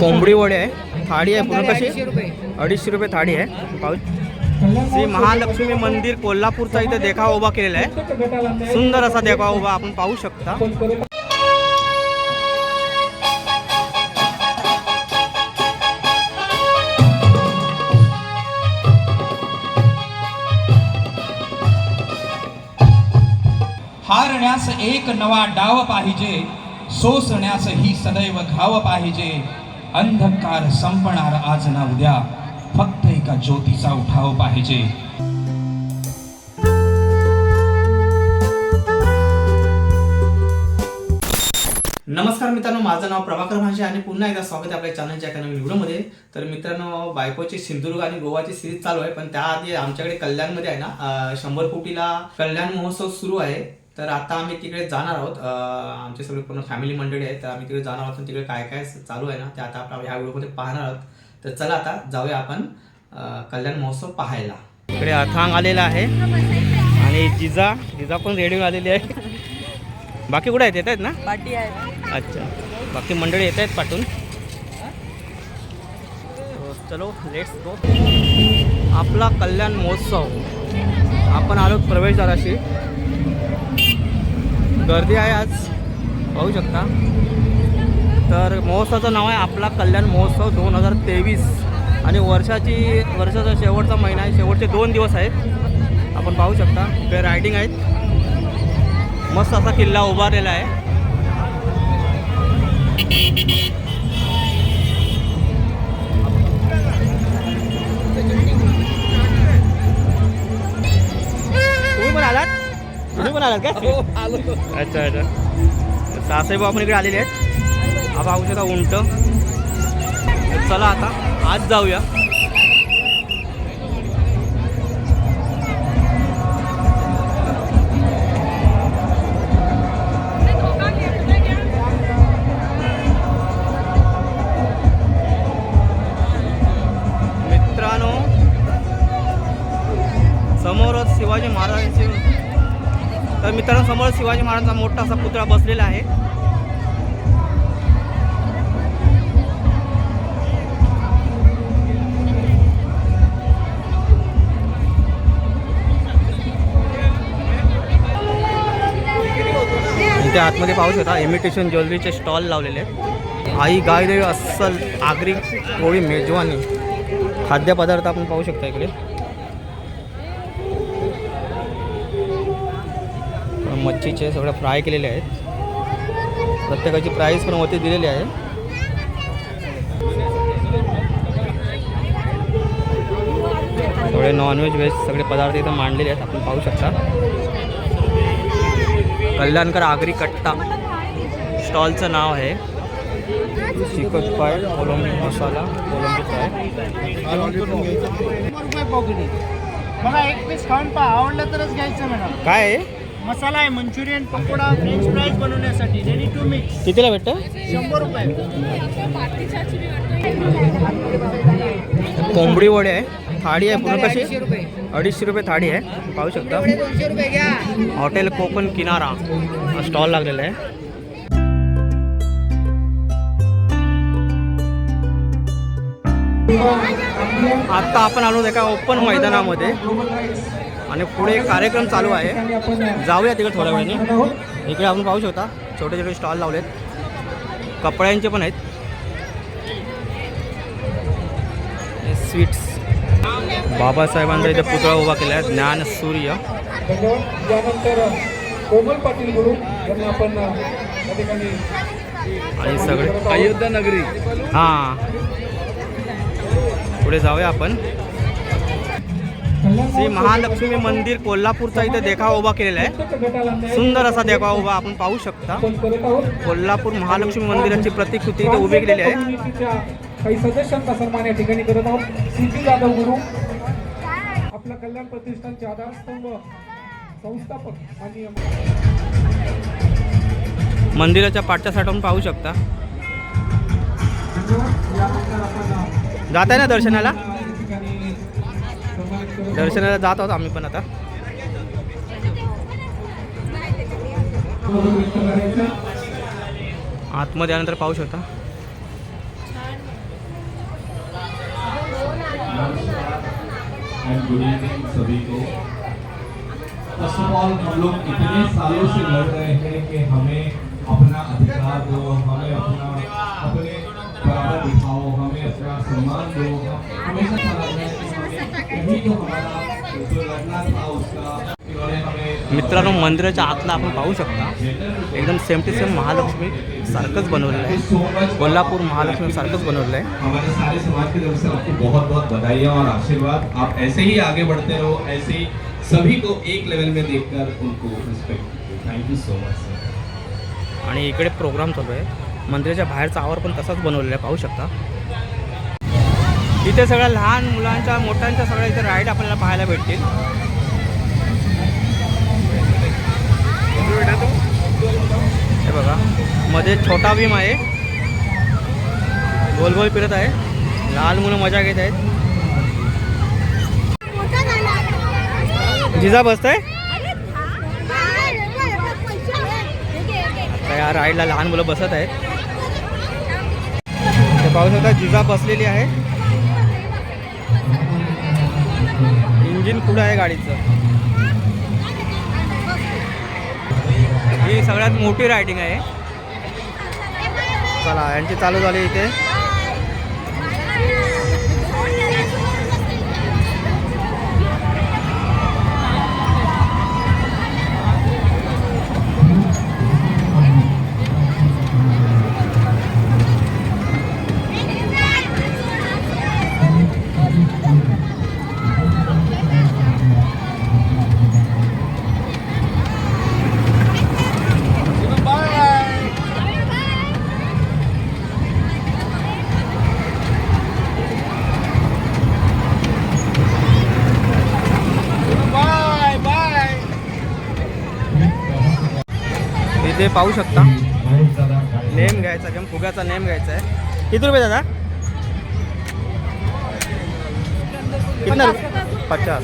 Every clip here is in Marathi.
कोंबडी वडे आहे थाळी आहे पूर्ण कशी? अडीचशे रुपये थाळी आहे. पाऊच श्री महालक्ष्मी मंदिर कोल्हापूरचा इथे देखावा उभा केलेला आहे. सुंदर असा देखावा उभा आपण पाहू शकता. हारण्यास एक नवा डाव पाहिजे सोसण्यास ही सदैव घाव पाहिजे. अंधकार संपणार आज ना उद्या. फक्त एका ज्योतीचा उठाव पाहिजे. नमस्कार मित्रांनो माझं नाव प्रभाकर भाषे आणि पुन्हा एकदा स्वागत आहे आपल्या चॅनलच्या एका नवीन व्हिडिओमध्ये. तर मित्रांनो बायकोची सिंधुदुर्ग आणि गोवाची सिरीज चालू आहे पण त्याआधी आमच्याकडे कल्याणमध्ये आहे ना शंभर कोटीला कल्याण महोत्सव सुरू आहे. तर आता आम्ही तिकडे जाणार आहोत. आमचे सगळे पूर्ण फॅमिली मंडळी आहेत तर आम्ही तिकडे जाणार आहोत. तिकडे काय काय चालू आहे ना ते आता आपण ह्या व्हिडिओमध्ये पाहणार आहोत. तर चला आता जाऊया आपण कल्याण महोत्सव पाहायला. इकडे अथांग आलेला आहे आणि जिजा जिजा पण रेडी आलेली आहे. बाकी कुठे आहेत? येत आहेत ना? अच्छा. बाकी मंडळी येत आहेत पाठून. तो चलो लेट्स गो आपला कल्याण महोत्सव. आपण आलो प्रवेशद्वाराशी. गर्दी आहे आज. पाहू शकता. तर महोत्सवाचं नाव आहे आपला कल्याण महोत्सव दोन हजार तेवीस. आणि वर्षाची वर्षाचा शेवटचा महिना आहे. शेवटचे दोन दिवस आहेत. आपण पाहू शकता. ते रायडिंग आहेत. मस्त असा किल्ला उभारलेला आहे. तुम्ही पण आलात? तुम्ही पण आलात का अच्छा अच्छा. सासईबाबा आपण इकडे आलेले आहेत. हा पाहू शकता उंट. चला आता आज जाऊया. तर समोर शिवाजी महाराजांचा मोठा असा पुतळा बसलेला आहे. इथे आतमध्ये पाहू शकता इमिटेशन ज्वेलरीचे स्टॉल लावलेले आहेत. आई गायदेवी अस्सल आगरी कोळी मेजवानी खाद्यपदार्थ आपण पाहू शकता इकडे. मच्छीचे सगळं फ्राय केलेले आहेत. प्रत्येकाची प्राईस पण वरती दिलेली आहे. सगळे नॉनव्हेज व्हेज सगळे पदार्थ इथं मांडलेले आहेत. आपण पाहू शकता. कल्याणकर आगरी कट्टा. स्टॉलचं नाव आहे. चिकन फ्राय कोलंबी मसाला कोलंबी फ्राय. बघा एक पीस खाऊन पहा. आवडलं तरच घ्यायचं मॅडम काय आहे? मसाला आहे मंचुरियन पकोडा फ्रेंच फ्राईज बनवण्यासाठी. रेडी टू मिक्स कितीला भेटतं? शंभर रुपये. कोंबडी वडे आहे. थाळी आहे पूर्ण कशी? अडीचशे रुपये थाळी आहे. पाहू शकता. हॉटेल कोकण किनारा. स्टॉल लागलेला आहे. आत्ता आपण आलो एका ओपन मैदानामध्ये. आणि पुढे कार्यक्रम चालू आहे. जाऊया तिकडे थोड्या वेळाने. इकडे आपण पाहू शकता छोटे छोटे स्टॉल लावलेत. कपड्यांचे पण आहेत. स्वीट्स बाबासाहेबांचा इथे पुतळा उभा केला आहे ज्ञान सूर्य. आणि सगळे अयोध्या नगरी. हां. पुढे जाऊया आपण. श्री महालक्ष्मी मंदिर कोल्हापूरचा इथे देखावा उभा केलेला आहे. सुंदर असा देखावा उभा आपण पाहू शकता. कोल्हापूर महालक्ष्मी मंदिराची प्रतिकृती इथे उभी केलेली आहे. काही सदस्यांचा सन्मान या ठिकाणी करत आहोत? सी पी जाधव गुरु आपल्या कल्याण प्रतिष्ठानचे आधारस्तंभ संस्थापक आणि मंदिराच्या पाठच्या साठवून पाहू शकता. जात आहे ना दर्शनाला? दर्शनाला जात आहोत आम्ही पण आता. आतमध्ये आल्यानंतर पाहू शकता. फर्स्ट ऑफ ऑल हम लोग इतने सालों से लड़ रहे हैं कि हमें अपना अधिकार दो हमें अपना अपने बराबर दिखाओ हमें अपना सम्मान दो। हमेशा मित्रांनो मंदिराच्या आतला आपण पाहू शकता एकदम सेम टू सेम महालक्ष्मी सारखंच बनवलेलं आहे. कोल्हापूर महालक्ष्मी सारखंच बनवलेलं आहे. हमारे सारे समाज की तरफ से आपको बहुत बहुत बधाइयाँ और आशीर्वाद। आप ऐसे ही आगे बढ़ते रहो ऐसे ही सभी को एक लेवल में देखकर उनको respect thank you so much sir आणि इकडे प्रोग्राम चालू आहे. मंदिराच्या बाहेरचा आवर पण तसाच बनवलेला आहे पाहू शकता. इथे सगळ्या लहान मुलांच्या मोठ्यांच्या सगळ्या इथे राईड आपल्याला पाहायला भेटतील. हे बघा मध्ये छोटा भीम आहे. गोल गोल फिरत आहे. लहान मुलं मजा घेत आहेत. जिजा बसत आहे या राईडला लहान मुलं बसत आहेत. ते पाहू शकता जिजा बसलेली आहे. इंजिन कुठं आहे गाडीचं? ही सगळ्यात मोठी रायडिंग आहे. चला यांची चालू झाली इथे. पाहू शकता. नेम घ्यायचा किंवा फुग्याचा नेम घ्यायचा आहे. किती रुपये दादा? कितना पचास.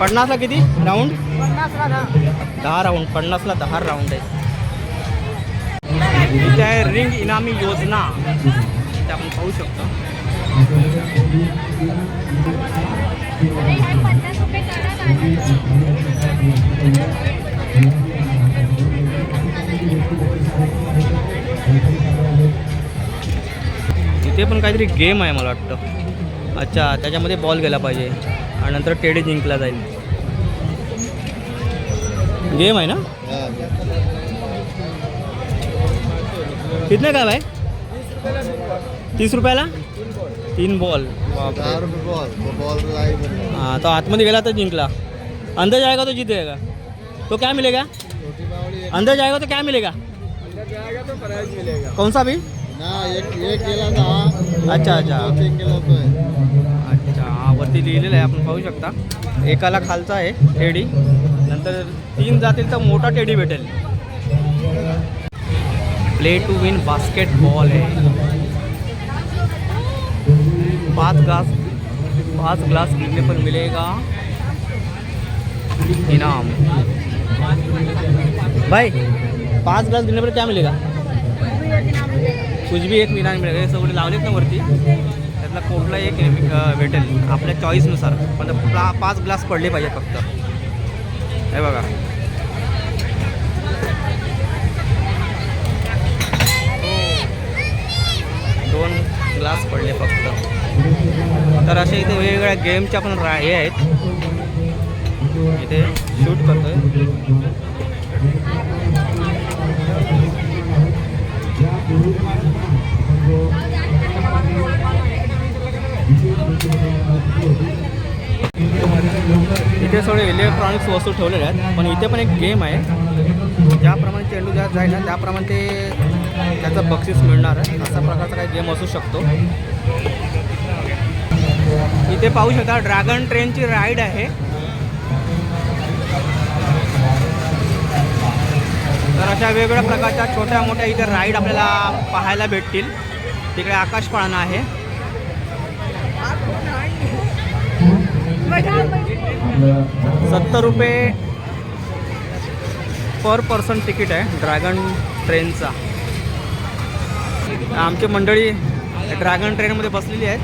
पन्नासला किती? राऊंड? दहा राऊंड. पन्नासला दहा राऊंड आहे. इथे आहे रिंग इनामी योजना. ते आपण पाहू शकतो. इथे पण काहीतरी गेम आहे मला वाटतं. अच्छा त्याच्यामध्ये बॉल गेला पाहिजे. आणि नंतर टेडी जिंकला जाईल. गेम आहे ना? कितने का भाई? तीस रुपयाला? तीन बॉल हाँ। तो आतमध्ये गेला तर जिंकला. अंदर जाएगा तो जीतेगा. तो क्या मिलेगा? अंदर जाएगा तो क्या मिलेगा? कौन सा भी अच्छा अच्छा। अच्छा हा वरती लिहिलेलं आहे आपण पाहू शकता. एकाला खालचा आहे टेडी. नंतर तीन जातील तर मोठा टेडी भेटेल. प्ले टू विन बास्केटबॉल आहे. पाच ग्लास पाच ग्लास गिरने पर मिलेगा? इनाम। भाई, पाच ग्लास गिरने पर क्या मिलेगा? कुछ भी एक इनाम मिळेल हे सगळे लावलेत ना वरती त्यातला एक भेटेल आपल्या चॉईसनुसार पण पाच ग्लास पडले पाहिजे फक्त। हे बघा। दोन ग्लास पडले फक्त. तर असे इथे वेगवेगळ्या गेमच्या पण रा हे आहेत. इथे शूट करतोय. इथे सगळे इलेक्ट्रॉनिक्स वस्तू ठेवलेल्या आहेत पण इथे पण एक गेम आहे. ज्याप्रमाणे चेंडू जात जाईल ना त्याप्रमाणे ते त्याचं बक्षीस मिळणार आहे. अशा प्रकारचा काही गेम असू शकतो. इथे पाहू शकता ड्रॅगन ट्रेनची राईड आहे. तर अशा वेगवेगळ्या प्रकारच्या छोट्या मोठ्या इथे राईड आपल्याला पाहायला भेटतील. तिकडे आकाश पाळणा आहे. सत्तर रुपये पर पर्सन तिकीट आहे ड्रॅगन ट्रेनचा. आमची मंडळी ड्रॅगन ट्रेनमध्ये बसलेली आहेत.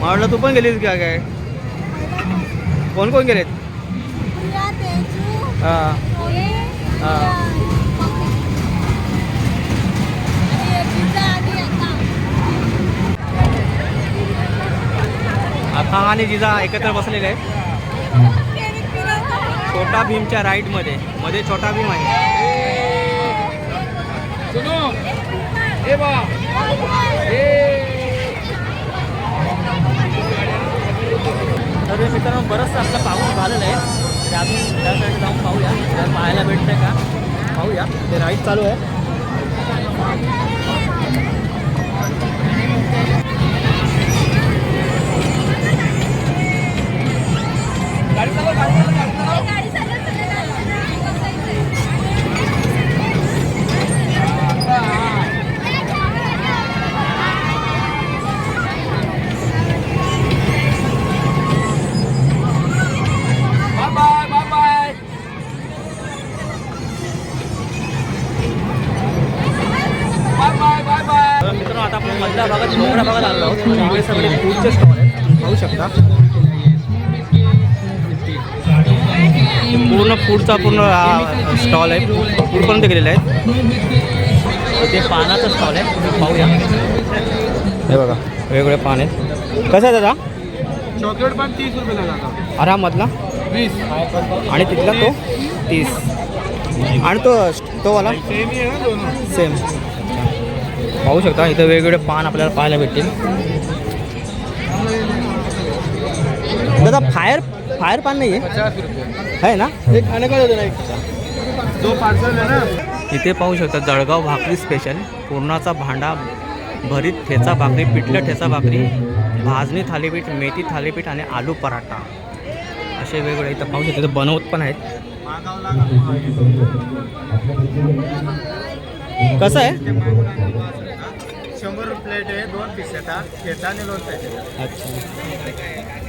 वाटलं तू पण गेलीस का काय? कोण कोण गेलेत? हां. हा. हा आणि जिजा एकत्र बसलेले आहेत. छोटा भीमच्या राईटमध्ये मध्ये. छोटा भीम आहे. तर हे मित्रांनो बरंचसं आपलं पाहून झालेलं आहे. तर अजून त्या साईड जाऊन पाहूया. त्याला पाहायला भेटतंय का? पाहूया. ते राईड चालू आहे. গাড়ি চালাও গাড়ি पूर्ण फूडचा पूर्ण स्टॉल आहे. फूडपर्यंत गेलेले आहेत इथे पानाचा स्टॉल आहे. पाहूया. हे बघा वेगवेगळे पान आहेत. कसं आहे दादा? चॉकलेट पण तीस रुपये हा मधला वीस. आणि तिथला तो तीस. आणि तो तो वाला? सेम ही आहे ना दोनों. सेम पाहू शकता इथं वेगवेगळे पान आपल्याला पाहायला भेटतील. दादा फायर फायर पान नाही आहे आहे ना? दो पार्सल है ना. इथे पाहू शकता जळगाव भाकरी स्पेशल पूर्णाचा भांडा भरीत ठेचा भाकरी पिठलं ठेचा भाकरी भाजणी थालीपीठ मेथी थालीपीठ आणि आलू पराठा. असे वेगवेगळे इथं पाहू शकता. इथं बनवत पण आहेत. कसं आहे? शंभर प्लेट आहे दोन पीस येतात आणि आहे. अच्छा.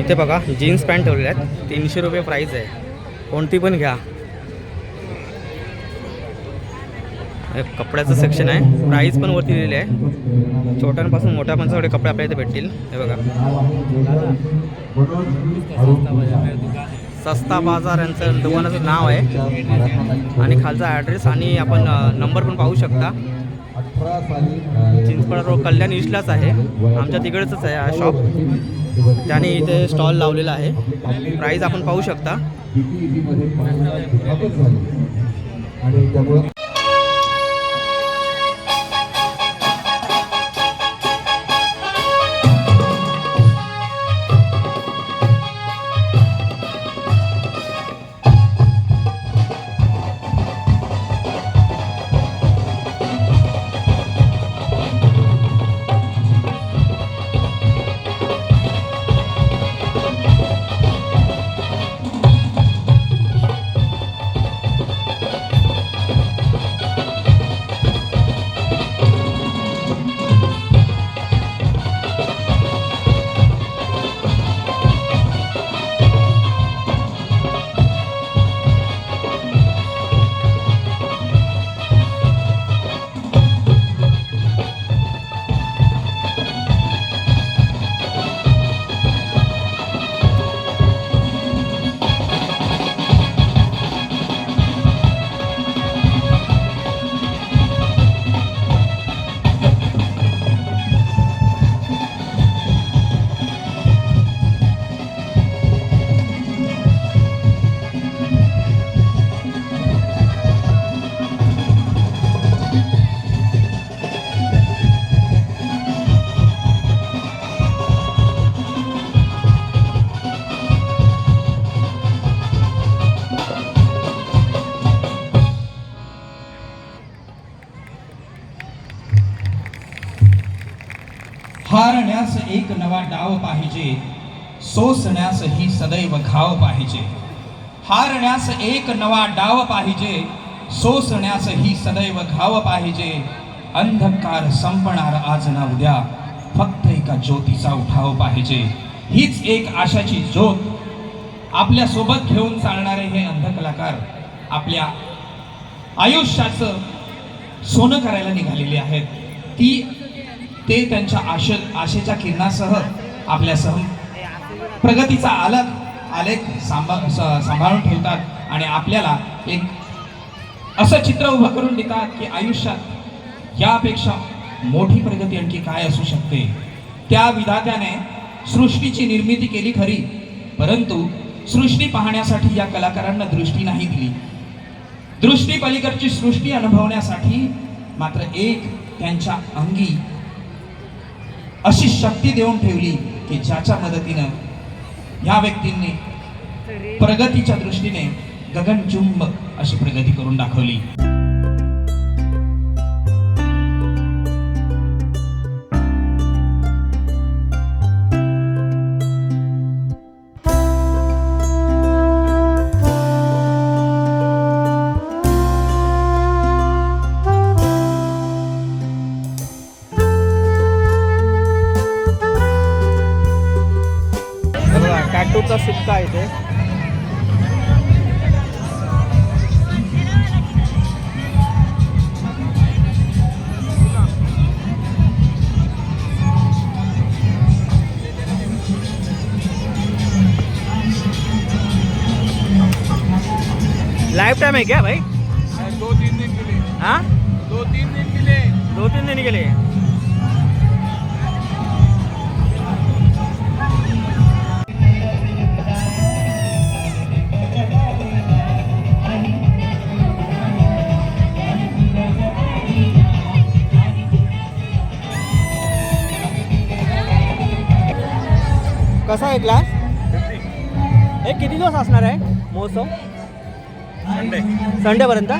इथे बघा जीन्स पॅन्ट ठेवलेले आहेत. तीनशे रुपये प्राईस आहे. कोणती पण घ्या. कपड्याचं सेक्शन आहे. प्राईस पण वरती लिहिलेली आहे. छोट्यांपासून पण सगळे कपडे आपल्या इथे भेटतील. हे बघा. सस्ता बाजार यांचं. दुकानाचं नाव आहे. आणि खालचा ॲड्रेस आणि आपण नंबर पण पाहू शकता. चिंचपडा रोड कल्याण ईस्टलाच आहे. आमच्या तिकडेच आहे हा शॉप त्याने इथे स्टॉल लावलेला आहे. प्राईस आपण पाहू शकता. नवा पाहिजे. सोसण्यास ही सदैव घाव पाहिजे. हारण्यास एक नवा डाव पाहिजे. सोसण्यास ही सदैव घाव पाहिजे. अंधकार संपणार आज ना उद्या. फक्त एका ज्योतीचा उठाव पाहिजे. हीच एक आशाची ज्योत. आपल्यासोबत घेऊन चालणारे हे अंध कलाकार आपल्या आयुष्याचं सोनं करायला निघालेले आहेत. ती ते त्यांच्या आशे आशेच्या किरणासह आपल्यासह. प्रगतीचा आलक आलेख सांभा सांभाळून ठेवतात आणि आपल्याला एक असं चित्र उभं करून देतात की आयुष्यात यापेक्षा मोठी प्रगती आणखी काय असू शकते? त्या विधात्याने सृष्टीची निर्मिती केली खरी परंतु सृष्टी पाहण्यासाठी या कलाकारांना दृष्टी नाही दिली. दृष्टी पलीकडची सृष्टी अनुभवण्यासाठी मात्र एक त्यांच्या अंगी अशी शक्ती देऊन ठेवली की ज्याच्या मदतीनं या व्यक्तींनी प्रगतीच्या दृष्टीने गगनचुंब अशी प्रगती करून दाखवली. टाइम है क्या भाई? दो तीन दिन के लिए हाँ? दो तीन दिन के लिए। दो तीन दिन के लिए कसा आहे क्लास हे किती दिवस असणार आहे? महोत्सव? संडे संडेपर्यंत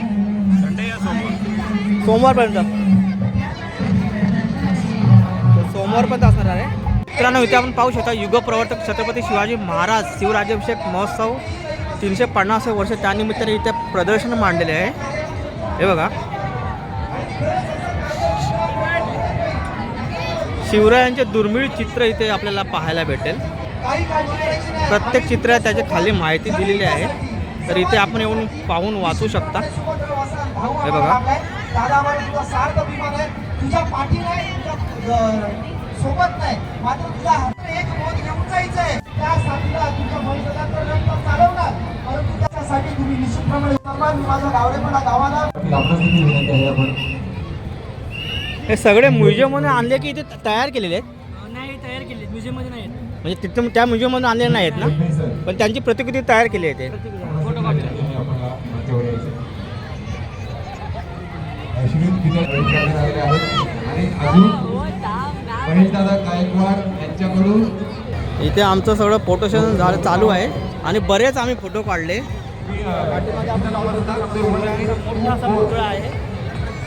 संडे या सोमवार. सोमवारपर्यंत. सोमवारपर्यंत असणार आहे. मित्रांनो इथे आपण पाहू शकता युगप्रवर्तक छत्रपती शिवाजी महाराज शिवराज्याभिषेक महोत्सव तीनशे पन्नास वर्ष त्यानिमित्ताने इथे प्रदर्शन मांडलेले आहे. हे बघा. शिवरायांचे दुर्मिळ चित्र इथे आपल्याला पाहायला भेटेल. प्रत्येक चित्र त्याच्याखाली माहिती दिलेली आहे. तर इथे आपण येऊन पाहून वाचू शकता. हे बघा. सोबत नाही मात्र एक घेऊन त्या साथीला रंग चालवणार परंतु त्याच्यासाठी तुम्ही निश्चितप्रमाणे माझा गावाला हे सगळे म्युझियममध्ये आणले की इथे तयार केलेले आहेत? नाही तयार केले म्युझियममध्ये नाही म्हणजे तिथं त्या म्युझियममधून आणलेले नाहीत ना? पण त्यांची प्रतिकृती तयार केली आहे ते फोटो काढले आणि अजून महेश दादा गायकवाड यांच्याकडून इथे आमचं सगळं फोटो सेशन झालं चालू आहे. आणि बरेच आम्ही फोटो काढले. मोठा असा पुतळा आहे.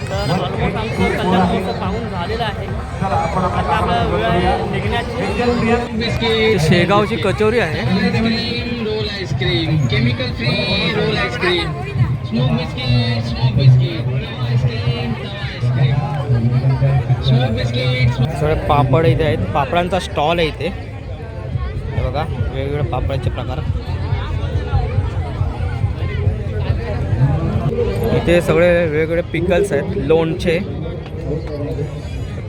तर ऑलमोस्ट आमचं कल्याण महोत्सव पाहून झालेलं आहे. आता आपला वेळ आहे निघण्याची. शेगावची कचोरी आहे. Roll ice cream chemical free roll ice cream smoke biscuit smoke biscuit सगळे पापड इथे आहेत. पापडांचा स्टॉल आहे इथे. हे बघा वेगवेगळे पापडाचे प्रकार. इथे सगळे वेगवेगळे पिकल्स आहेत. लोणचे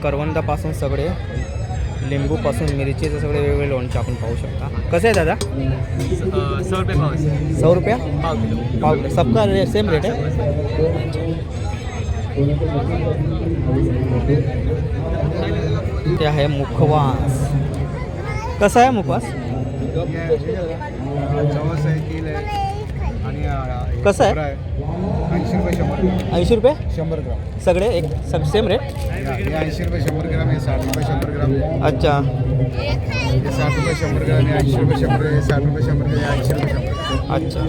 करवंदापासून सगळे लिंबूपासून मिरचीचे सगळे वेगवेगळे लोणचे आपण पाहू शकता. कसे आहे दादा? सौ रुपये सौ रुपया? पाव किलो. पाव किलो. सबका सेम रेट है ते आहे मुखवास. कसा आहे मुखवास? कसं आहे? ऐंशी रुपये? शंभर ऐंशी रुपये शंभर ग्राम सगळे एक सब सेम रेट ऐंशी रुपये शंभर ग्राम हे साठ रुपये शंभर ग्राम अच्छा. हे साठ रुपये शंभर ग्राम ऐंशी रुपये शंभर साठ रुपये शंभर ग्राम ऐंशी रुपये शंभर अच्छा.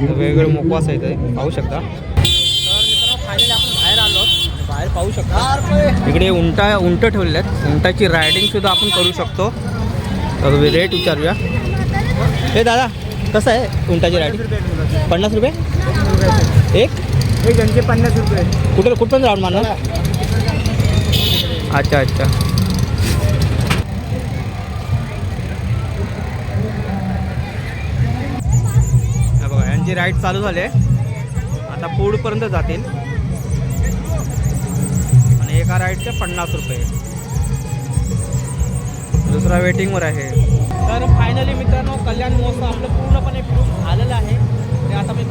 वेगवेगळे मुखवास आहेत पाहू शकता फायनली आपण बाहेर आलो बाहेर पाहू शकता. इकडे उंटा उंट ठेवलेले आहेत उंटाची रायडिंग सुद्धा आपण करू शकतो. तर रेट विचारूया. हे दादा कसं आहे उंटाची रायडिंग पन्नास रुपये? एक? एक जणचे पन्नास रुपये कुठे कुठपर्यंत राऊंड मारणार अच्छा अच्छा. बघा यांची राईड चालू झाली आहे. आता पुढपर्यंत जातील. एका राईडचे पन्नास रुपये. दुसरा वेटिंगवर आहे. तर फायनली मित्रांनो कल्याण महोत्सव आपलं पूर्णपणे फिरून झालेलं आहे. ते आता मी